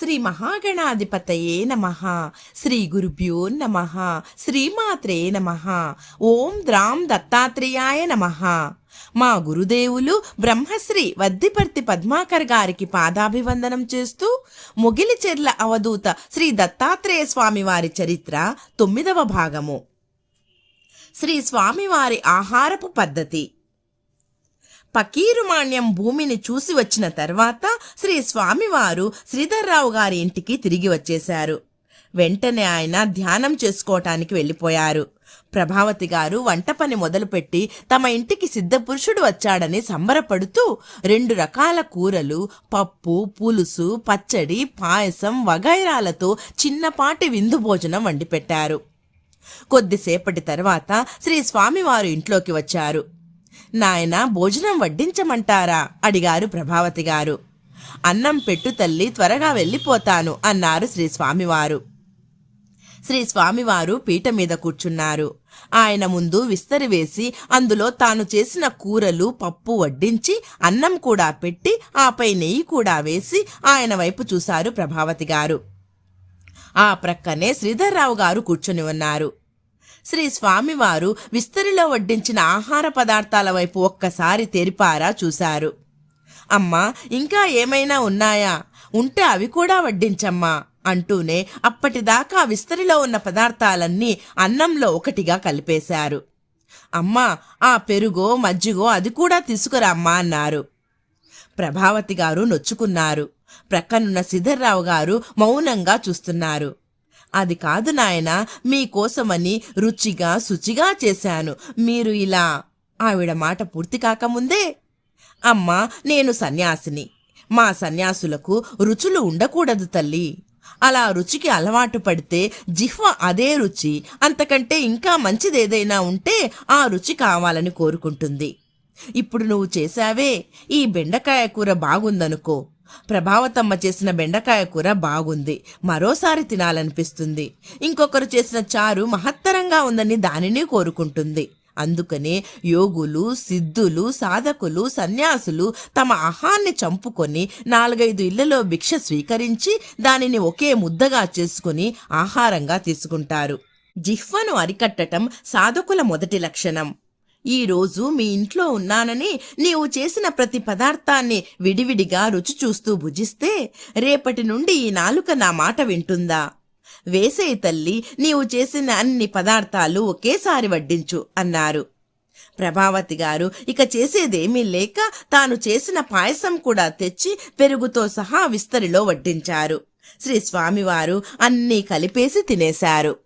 శ్రీ మహాగణాధిపతయే నమ. శ్రీ గురుభ్యో నమ. శ్రీమాత్రే నమ. ఓం ద్రాం దత్తాత్రేయాయ నమ. మా గురుదేవులు బ్రహ్మశ్రీ వద్దిపర్తి పద్మాకర్ గారికి పాదాభివందనం చేస్తూ ముగిలిచెర్ల అవధూత శ్రీ దత్తాత్రేయ స్వామి వారి చరిత్ర తొమ్మిదవ భాగము. శ్రీ స్వామివారి ఆహారపు పద్ధతి. పకీరుమాణ్యం భూమిని చూసి వచ్చిన తర్వాత శ్రీ స్వామివారు శ్రీధర్రావు గారి ఇంటికి తిరిగి వచ్చేశారు. వెంటనే ఆయన ధ్యానం చేసుకోవటానికి వెళ్ళిపోయారు. ప్రభావతి గారు వంట పని మొదలుపెట్టి తమ ఇంటికి సిద్ధపురుషుడు వచ్చాడని సంబరపడుతూ రెండు రకాల కూరలు పప్పు పులుసు పచ్చడి పాయసం వగైరాలతో చిన్నపాటి విందు భోజనం వండిపెట్టారు. కొద్దిసేపటి తర్వాత శ్రీ స్వామివారు ఇంట్లోకి వచ్చారు. నాయన భోజనం వడ్డించమంటారా? అడిగారు ప్రభావతి గారు. అన్నం పెట్టు తల్లి త్వరగా వెళ్ళిపోతాను అన్నారు శ్రీ స్వామివారు శ్రీ స్వామివారు పీట మీద కూర్చున్నారు. ఆయన ముందు విస్తరి వేసి అందులో తాను చేసిన కూరలు పప్పు వడ్డించి అన్నం కూడా పెట్టి ఆపై నెయ్యి కూడా వేసి ఆయన వైపు చూశారు ప్రభావతి గారు. ఆ ప్రక్కనే శ్రీధర్రావు గారు కూర్చుని ఉన్నారు. శ్రీ స్వామివారు విస్తరిలో వడ్డించిన ఆహార పదార్థాల వైపు ఒక్కసారి తెరిపారా చూశారు. అమ్మా ఇంకా ఏమైనా ఉన్నాయా? ఉంటే అవి కూడా వడ్డించమ్మా అంటూనే అప్పటిదాకా విస్తరిలో ఉన్న పదార్థాలన్నీ అన్నంలో ఒకటిగా కలిపేశారు. అమ్మా ఆ పెరుగో మజ్జిగో అది కూడా తీసుకురామ్మా అన్నారు. ప్రభావతి గారు నొచ్చుకున్నారు. ప్రక్కనున్న సిద్ధర్రావు గారు మౌనంగా చూస్తున్నారు. అది కాదు నాయన మీకోసమని రుచిగా శుచిగా చేశాను. మీరు ఇలా ఆవిడ మాట పూర్తి కాకముందే? అమ్మా నేను సన్యాసిని. మా సన్యాసులకు రుచులు ఉండకూడదు తల్లి. అలా రుచికి అలవాటు పడితే జిహ్వ అదే రుచి. అంతకంటే ఇంకా మంచిదేదైనా ఉంటే ఆ రుచి కావాలని కోరుకుంటుంది. ఇప్పుడు నువ్వు చేశావే. ఈ బెండకాయ కూర బాగుందనుకో. ప్రభావతమ్మ చేసిన బెండకాయ కూర బాగుంది. మరోసారి తినాలనిపిస్తుంది. ఇంకొకరు చేసిన చారు మహత్తరంగా ఉందని దానిని కోరుకుంటుంది. అందుకనే యోగులు సిద్ధులు సాధకులు సన్యాసులు తమ అహాన్ని చంపుకొని నాలుగైదు ఇళ్ళలో భిక్ష స్వీకరించి దానిని ఒకే ముద్దగా చేసుకుని ఆహారంగా తీసుకుంటారు. జిహ్వను అరికట్టటం సాధకుల మొదటి లక్షణం. ఈరోజు మీ ఇంట్లో ఉన్నానని నీవు చేసిన ప్రతి పదార్థాన్ని విడివిడిగా రుచి చూస్తూ భుజిస్తే రేపటి నుండి ఈ నాలుక నా మాట వింటుందా? వేసేయి తల్లి నీవు చేసిన అన్ని పదార్థాలు ఒకేసారి వడ్డించు అన్నారు. ప్రభావతి గారు ఇక చేసేదేమీ లేక తాను చేసిన పాయసం కూడా తెచ్చి పెరుగుతో సహా విస్తరిలో వడ్డించారు. శ్రీ స్వామివారు అన్నీ కలిపేసి తినేశారు.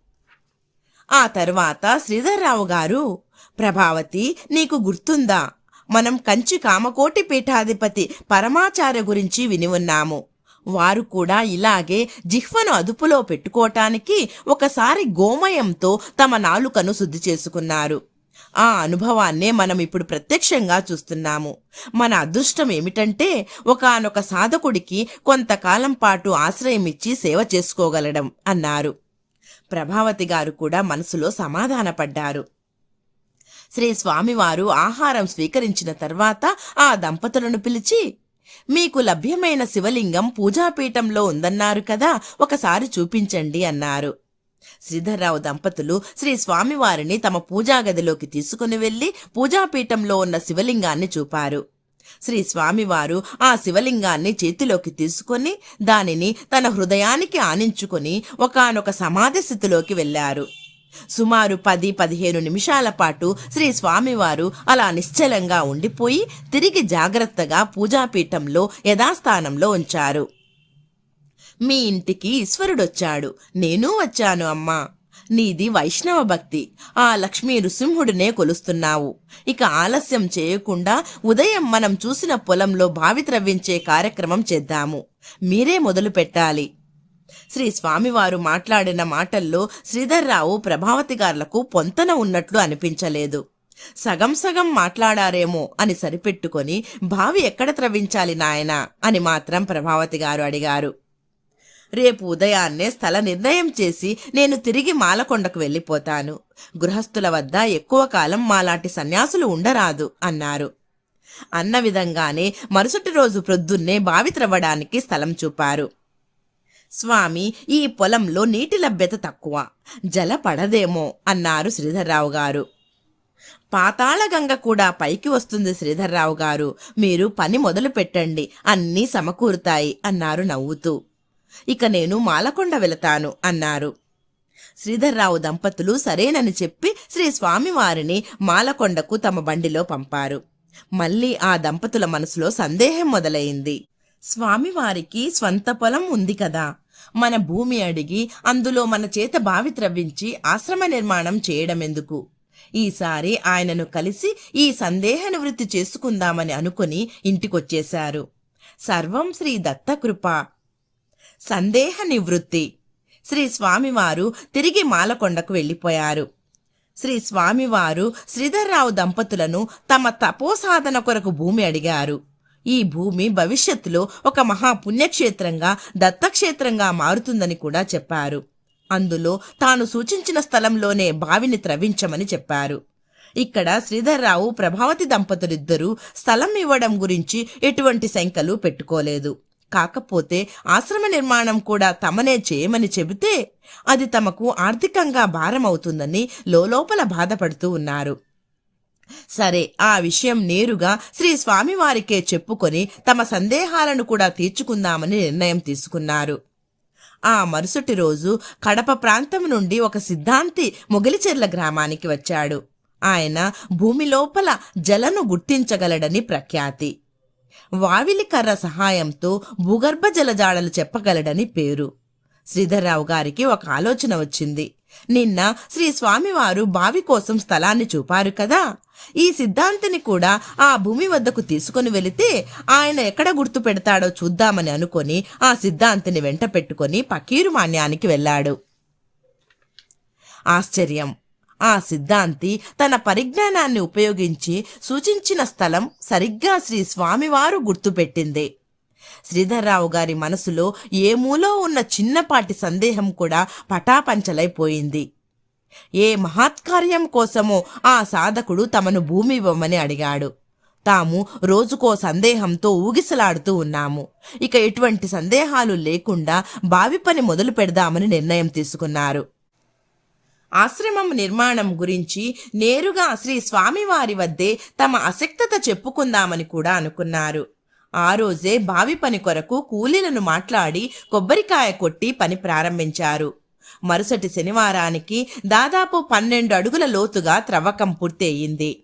ఆ తర్వాత శ్రీధర్రావు గారు ప్రభావతి నీకు గుర్తుందా? మనం కంచి కామకోటి పీఠాధిపతి పరమాచార్య గురించి విని ఉన్నాము. వారు కూడా ఇలాగే జిహ్వను అదుపులో పెట్టుకోవటానికి ఒకసారి గోమయంతో తమ నాలుకను శుద్ధి చేసుకున్నారు. ఆ అనుభవాన్నే మనం ఇప్పుడు ప్రత్యక్షంగా చూస్తున్నాము. మన అదృష్టం ఏమిటంటే ఒకానొక సాధకుడికి కొంతకాలం పాటు ఆశ్రయమిచ్చి సేవ చేసుకోగలడం అన్నారు. ప్రభావతి గారు కూడా మనసులో సమాధానపడ్డారు. శ్రీ స్వామివారు ఆహారం స్వీకరించిన తర్వాత ఆ దంపతులను పిలిచి మీకు లభ్యమైన శివలింగం పూజాపీఠంలో ఉందన్నారు కదా ఒకసారి చూపించండి అన్నారు. శ్రీధర్రావు దంపతులు శ్రీ స్వామివారిని తమ పూజా గదిలోకి తీసుకుని వెళ్ళి పూజాపీఠంలో ఉన్న శివలింగాన్ని చూపారు. శ్రీ స్వామివారు ఆ శివలింగాన్ని చేతిలోకి తీసుకొని దానిని తన హృదయానికి ఆనించుకొని ఒకానొక సమాధి స్థితిలోకి వెళ్ళారు. సుమారు పది పదిహేను నిమిషాల పాటు శ్రీ స్వామివారు అలా నిశ్చలంగా ఉండిపోయి తిరిగి జాగ్రత్తగా పూజాపీఠంలో యథాస్థానంలో ఉంచారు. మీ ఇంటికి ఈశ్వరుడొచ్చాడు. నేనూ వచ్చాను అమ్మా. నీది వైష్ణవ భక్తి. ఆ లక్ష్మీ నృసింహుడినే కొలుస్తున్నావు. ఇక ఆలస్యం చేయకుండా ఉదయం మనం చూసిన పొలంలో భావిత్రవ్వించే కార్యక్రమం చేద్దాము. మీరే మొదలు పెట్టాలి. శ్రీ స్వామివారు మాట్లాడిన మాటల్లో శ్రీధర్రావు ప్రభావతి గార్లకు పొంతన ఉన్నట్లు అనిపించలేదు. సగం సగం మాట్లాడారేమో అని సరిపెట్టుకొని బావి ఎక్కడ త్రవ్వించాలి నాయనా అని మాత్రం ప్రభావతి గారు అడిగారు. రేపు ఉదయాన్నే స్థల నిర్ణయం చేసి నేను తిరిగి మాలకొండకు వెళ్ళిపోతాను. గృహస్థుల వద్ద ఎక్కువ కాలం మాలాంటి సన్యాసులు ఉండరాదు అన్నారు. అన్న విధంగానే మరుసటి రోజు ప్రొద్దున్నే బావి త్రవ్వడానికి స్థలం చూపారు. స్వామి ఈ పొలంలో నీటి లభ్యత తక్కువ. జల పడదేమో అన్నారు శ్రీధర్రావు గారు. పాతాళగంగ కూడా పైకి వస్తుంది శ్రీధర్రావు గారు. మీరు పని మొదలు పెట్టండి అన్నీ సమకూరుతాయి అన్నారు నవ్వుతూ. ఇక నేను మాలకొండ వెళతాను అన్నారు. శ్రీధర్రావు దంపతులు సరేనని చెప్పి శ్రీ స్వామివారిని మాలకొండకు తమ బండిలో పంపారు. మళ్ళీ ఆ దంపతుల మనసులో సందేహం మొదలైంది. స్వామివారికి స్వంత పొలం ఉంది కదా. మన భూమి అడిగి అందులో మన చేత బావి త్రవ్వించి ఆశ్రమ నిర్మాణం చేయడమెందుకు? ఈసారి ఆయనను కలిసి ఈ సందేహ నివృత్తి చేసుకుందామని అనుకుని ఇంటికొచ్చేశారు. సర్వం శ్రీ దత్తకృప. సందేహ నివృత్తి. శ్రీ స్వామివారు తిరిగి మాలకొండకు వెళ్ళిపోయారు. శ్రీ స్వామివారు శ్రీధర్రావు దంపతులను తమ తపోసాధన కొరకు భూమి అడిగారు. ఈ భూమి భవిష్యత్తులో ఒక మహాపుణ్యక్షేత్రంగా దత్తక్షేత్రంగా మారుతుందని కూడా చెప్పారు. అందులో తాను సూచించిన స్థలంలోనే బావిని త్రవించమని చెప్పారు. ఇక్కడ శ్రీధర్రావు ప్రభావతి దంపతులిద్దరూ స్థలం ఇవ్వడం గురించి ఎటువంటి శంకలు పెట్టుకోలేదు. కాకపోతే ఆశ్రమ నిర్మాణం కూడా తమనే చేయమని చెబితే అది తమకు ఆర్థికంగా భారమవుతుందని లోలోపల బాధపడుతూ ఉన్నారు. సరే ఆ విషయం నేరుగా శ్రీ స్వామివారికే చెప్పుకొని తమ సందేహాలను కూడా తీర్చుకుందామని నిర్ణయం తీసుకున్నారు. ఆ మరుసటి రోజు కడప ప్రాంతం నుండి ఒక సిద్ధాంతి మొగిలిచెర్ల గ్రామానికి వచ్చాడు. ఆయన భూమి లోపల జలను గుర్తించగలడని ప్రఖ్యాతి. వావిలి కర్ర సహాయంతో భూగర్భ జలజాడలు చెప్పగలడని పేరు. శ్రీధర్రావు గారికి ఒక ఆలోచన వచ్చింది. నిన్న శ్రీ స్వామివారు బావి కోసం స్థలాన్ని చూపారు కదా. ఈ సిద్ధాంతిని కూడా ఆ భూమి వద్దకు తీసుకుని వెళితే ఆయన ఎక్కడ గుర్తు పెడతాడో చూద్దామని అనుకొని ఆ సిద్ధాంతిని వెంట పెట్టుకొని పకీరు మాన్యానికి వెళ్ళాడు. ఆశ్చర్యం! ఆ సిద్ధాంతి తన పరిజ్ఞానాన్ని ఉపయోగించి సూచించిన స్థలం సరిగ్గా శ్రీ స్వామివారు గుర్తుపెట్టింది. శ్రీధర్రావు గారి మనసులో ఏ మూలో ఉన్న చిన్నపాటి సందేహం కూడా పటాపంచలైపోయింది. ఏ మహత్కార్యం కోసమో ఆ సాధకుడు తమను భూమి ఇవ్వమని అడిగాడు. తాము రోజుకో సందేహంతో ఊగిసలాడుతూ ఉన్నాము. ఇక ఎటువంటి సందేహాలు లేకుండా బావి పని మొదలు పెడదామని నిర్ణయం తీసుకున్నారు. ఆశ్రమం నిర్మాణం గురించి నేరుగా శ్రీ స్వామివారి వద్దే తమ అసక్తత చెప్పుకుందామని కూడా అనుకున్నారు. ఆ రోజే బావి పని కొరకు కూలీలను మాట్లాడి కొబ్బరికాయ కొట్టి పని ప్రారంభించారు. మరుసటి శనివారానికి దాదాపు పన్నెండు అడుగుల లోతుగా త్రవ్వకం పూర్తయింది.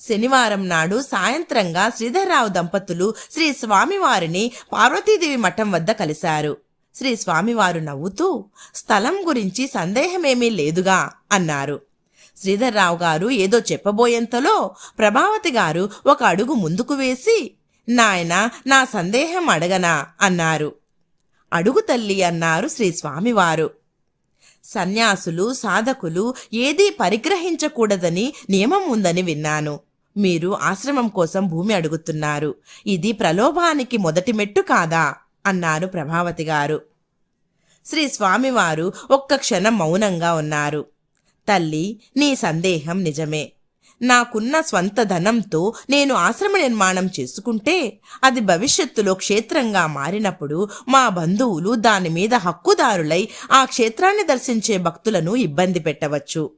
శనివారం నాడు సాయంత్రంగా శ్రీధర్రావు దంపతులు శ్రీ స్వామివారిని పార్వతీదేవి మఠం వద్ద కలిశారు. శ్రీ స్వామివారు నవ్వుతూ స్థలం గురించి సందేహమేమీ లేదుగా అన్నారు. శ్రీధర్రావు గారు ఏదో చెప్పబోయేంతలో ప్రభావతి గారు ఒక అడుగు ముందుకు వేసి నాయన నా సందేహం అడగనా అన్నారు. అడుగు తల్లి అన్నారు శ్రీ స్వామివారు. సన్యాసులు సాధకులు ఏదీ పరిగ్రహించకూడదని నియమం ఉందని విన్నాను. మీరు ఆశ్రమం కోసం భూమి అడుగుతున్నారు. ఇది ప్రలోభానికి మొదటి మెట్టు కాదా? అన్నారు ప్రభావతి గారు. శ్రీ స్వామివారు ఒక్క క్షణం మౌనంగా ఉన్నారు. తల్లి నీ సందేహం నిజమే. నాకున్న స్వంత ధనంతో నేను ఆశ్రమ నిర్మాణం చేసుకుంటే అది భవిష్యత్తులో క్షేత్రంగా మారినప్పుడు మా బంధువులు దాని మీద హక్కుదారులై ఆ క్షేత్రాన్ని దర్శించే భక్తులను ఇబ్బంది పెట్టవచ్చు.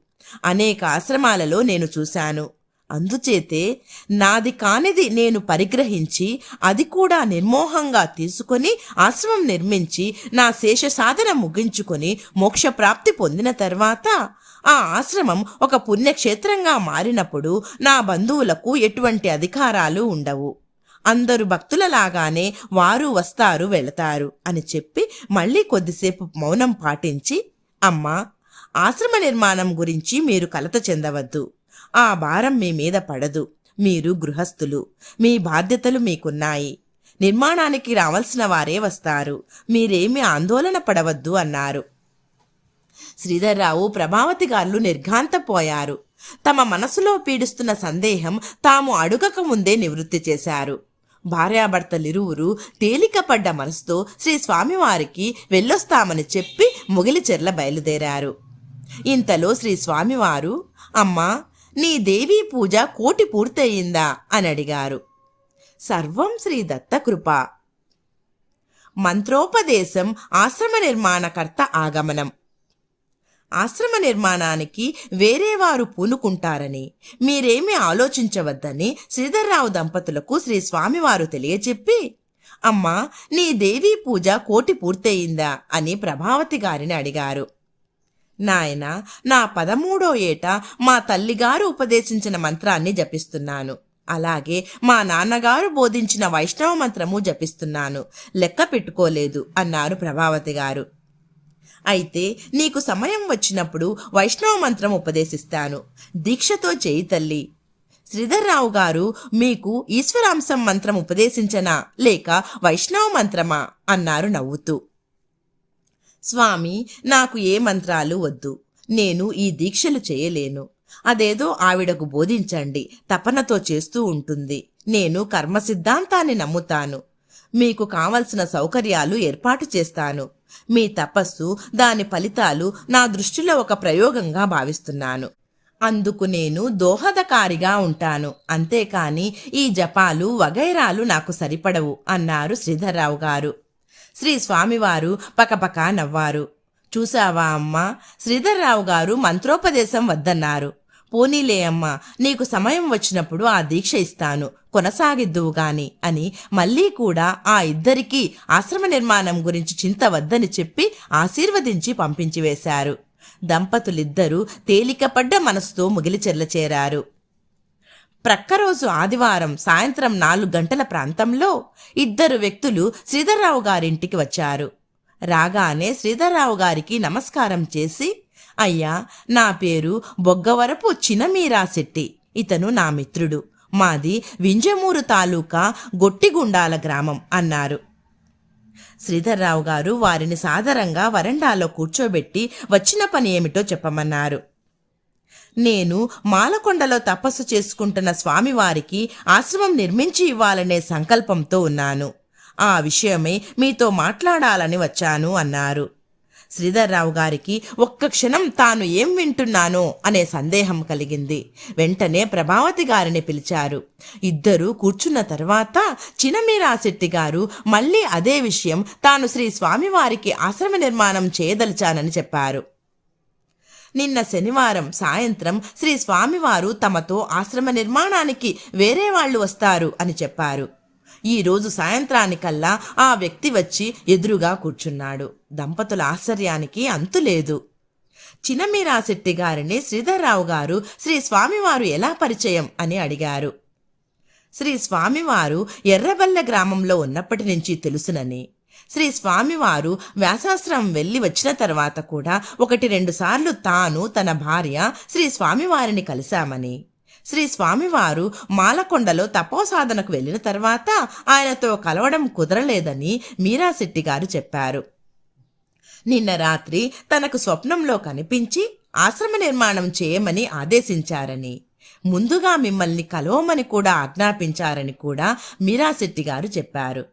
అనేక ఆశ్రమాలలో నేను చూశాను. అందుచేతే నాది కానిది నేను పరిగ్రహించి అది కూడా నిర్మోహంగా తీసుకొని ఆశ్రమం నిర్మించి నా శేష సాధన ముగించుకొని మోక్షప్రాప్తి పొందిన తర్వాత ఆ ఆశ్రమం ఒక పుణ్యక్షేత్రంగా మారినప్పుడు నా బంధువులకు ఎటువంటి అధికారాలు ఉండవు. అందరు భక్తులలాగానే వారు వస్తారు వెళతారు అని చెప్పి మళ్ళీ కొద్దిసేపు మౌనం పాటించి అమ్మా ఆశ్రమ నిర్మాణం గురించి మీరు కలత చెందవద్దు. ఆ భారం మీ మీద పడదు. మీరు గృహస్థులు. మీ బాధ్యతలు మీకున్నాయి. నిర్మాణానికి రావాల్సిన వారే వస్తారు. మీరేమీ ఆందోళన పడవద్దు అన్నారు. శ్రీధర్రావు ప్రభావతి గారు నిర్ఘాంతపోయారు. తమ మనసులో పీడిస్తున్న సందేహం తాము అడుగక ముందే నివృత్తి చేశారు. భార్యాభర్తలిరువురు తేలికపడ్డ మనసుతో శ్రీ స్వామివారికి వెళ్ళొస్తామని చెప్పి ముగిలిచెర్ల బయలుదేరారు. ఇంతలో శ్రీ స్వామివారు అమ్మా నీ దేవీ పూజ కోటి పూర్తయిందా? అని అడిగారు. సర్వం శ్రీ దత్తకృప మంత్రోపదేశం ఆశ్రమ నిర్మాణకర్త ఆగమనం. ఆశ్రమ నిర్మాణానికి వేరే వారు పూనుకుంటారని మీరేమీ ఆలోచించవద్దని శ్రీధర్రావు దంపతులకు శ్రీ స్వామివారు తెలియచెప్పి అమ్మా నీ దేవీ పూజ కోటి పూర్తయిందా? అని ప్రభావతి గారిని అడిగారు. నాయన నా పదమూడో ఏట మా తల్లిగారు ఉపదేశించిన మంత్రాన్ని జపిస్తున్నాను. అలాగే మా నాన్నగారు బోధించిన వైష్ణవ మంత్రము జపిస్తున్నాను. లెక్క పెట్టుకోలేదు అన్నారు ప్రభావతి గారు. అయితే నీకు సమయం వచ్చినప్పుడు వైష్ణవ మంత్రం ఉపదేశిస్తాను. దీక్షతో చేయి తల్లి. శ్రీధర్రావు గారు మీకు ఈశ్వరాంశం మంత్రం ఉపదేశించనా లేక వైష్ణవ మంత్రమా అన్నారు నవ్వుతూ. స్వామి నాకు ఏ మంత్రాలు వద్దు. నేను ఈ దీక్షలు చేయలేను. అదేదో ఆవిడకు బోధించండి. తపనతో చేస్తూ ఉంటుంది. నేను కర్మ సిద్ధాంతాన్ని నమ్ముతాను. మీకు కావలసిన సౌకర్యాలు ఏర్పాటు చేస్తాను. మీ తపస్సు దాని ఫలితాలు నా దృష్టిలో ఒక ప్రయోగంగా భావిస్తున్నాను. అందుకు నేను దోహదకారిగా ఉంటాను. అంతేకాని ఈ జపాలు వగైరాలు నాకు సరిపడవు అన్నారు శ్రీధర్రావు గారు. శ్రీ స్వామివారు పకపక నవ్వారు. చూసావా అమ్మా? శ్రీధర్రావు గారు మంత్రోపదేశం వద్దన్నారు. పోనీలే అమ్మా నీకు సమయం వచ్చినప్పుడు ఆ దీక్ష ఇస్తాను. కొనసాగిద్దువు గాని అని మళ్ళీ కూడా ఆ ఇద్దరికీ ఆశ్రమ నిర్మాణం గురించి చింత వద్దని చెప్పి ఆశీర్వదించి పంపించివేశారు దంపతులిద్దరూ తేలికపడ్డ మనసుతో ముగిలిచెర్ల చేరారు. ప్రక్కరోజు ఆదివారం సాయంత్రం నాలుగు గంటల ప్రాంతంలో ఇద్దరు వ్యక్తులు శ్రీధర్రావు గారింటికి వచ్చారు. రాగానే శ్రీధర్రావు గారికి నమస్కారం చేసి అయ్యా నా పేరు బొగ్గవరపు చినమీరాశెట్టి ఇతను నా మిత్రుడు. మాది వింజమూరు తాలూకా గొట్టిగుండాల గ్రామం అన్నారు. శ్రీధర్రావు గారు వారిని సాదరంగా వరండాలో కూర్చోబెట్టి వచ్చిన పని ఏమిటో చెప్పమన్నారు. నేను మాలకొండలో తపస్సు చేసుకుంటున్న స్వామివారికి ఆశ్రమం నిర్మించి ఇవ్వాలనే సంకల్పంతో ఉన్నాను. ఆ విషయమే మీతో మాట్లాడాలని వచ్చాను అన్నారు. శ్రీధర్రావు గారికి ఒక్క క్షణం తాను ఏం వింటున్నానో అనే సందేహం కలిగింది. వెంటనే ప్రభావతి గారిని పిలిచారు. ఇద్దరూ కూర్చున్న తర్వాత చినమీరాశెట్టి గారు మళ్ళీ అదే విషయం తాను శ్రీ స్వామివారికి ఆశ్రమ నిర్మాణం చేయదలిచానని చెప్పారు. నిన్న శనివారం సాయంత్రం శ్రీ స్వామివారు తమతో ఆశ్రమ నిర్మాణానికి వేరే వాళ్ళు వస్తారు అని చెప్పారు. ఈ రోజు సాయంత్రానికల్లా ఆ వ్యక్తి వచ్చి ఎదురుగా కూర్చున్నాడు. దంపతుల ఆశ్చర్యానికి అంతులేదు చినమీరాశెట్టి గారిని శ్రీధర్రావు గారు శ్రీ స్వామివారు ఎలా పరిచయం అని అడిగారు. శ్రీ స్వామివారు ఎర్రబల్లె గ్రామంలో ఉన్నప్పటి నుంచి తెలుసునని శ్రీ స్వామివారు వ్యాసాశ్రమం వెళ్ళి వచ్చిన తర్వాత కూడా ఒకటి రెండు సార్లు తాను తన భార్య శ్రీ స్వామివారిని కలిశామని. శ్రీ స్వామివారు మాలకొండలో తపోసాధనకు వెళ్ళిన తర్వాత ఆయనతో కలవడం కుదరలేదని మీరాశెట్టి గారు చెప్పారు. నిన్న రాత్రి తనకు స్వప్నంలో కనిపించి ఆశ్రమ నిర్మాణం చేయమని ఆదేశించారని ముందుగా మిమ్మల్ని కలవమని కూడా ఆజ్ఞాపించారని కూడా మీరాశెట్టి గారు చెప్పారు.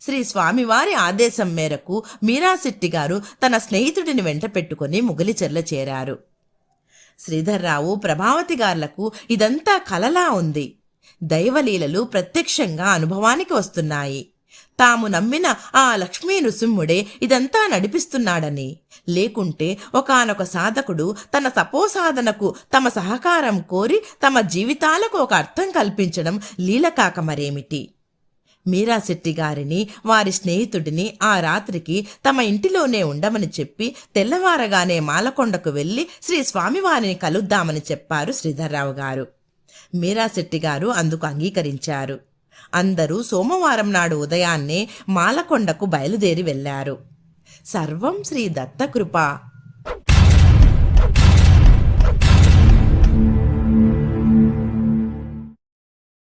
శ్రీ స్వామివారి ఆదేశం మేరకు మీరాశెట్టి గారు తన స్నేహితుడిని వెంట పెట్టుకుని ముగిలిచెర్ల చేరారు. శ్రీధర్రావు ప్రభావతి గార్లకు ఇదంతా కలలా ఉంది. దైవలీలలు ప్రత్యక్షంగా అనుభవానికి వస్తున్నాయి. తాము నమ్మిన ఆ లక్ష్మీ నృసింహుడే ఇదంతా నడిపిస్తున్నాడని. లేకుంటే ఒకానొక సాధకుడు తన తపోసాధనకు తమ సహకారం కోరి తమ జీవితాలకు ఒక అర్థం కల్పించడం లీల కాక మరేమిటి? మీరాశెట్టి గారిని వారి స్నేహితుడిని ఆ రాత్రికి తమ ఇంటిలోనే ఉండమని చెప్పి తెల్లవారగానే మాలకొండకు వెళ్ళి శ్రీ స్వామివారిని కలుద్దామని చెప్పారు శ్రీధర్రావు గారు. మీరాశెట్టి గారు అందుకు అంగీకరించారు. అందరూ సోమవారం నాడు ఉదయాన్నే మాలకొండకు బయలుదేరి వెళ్ళారు సర్వం శ్రీ దత్తకృప.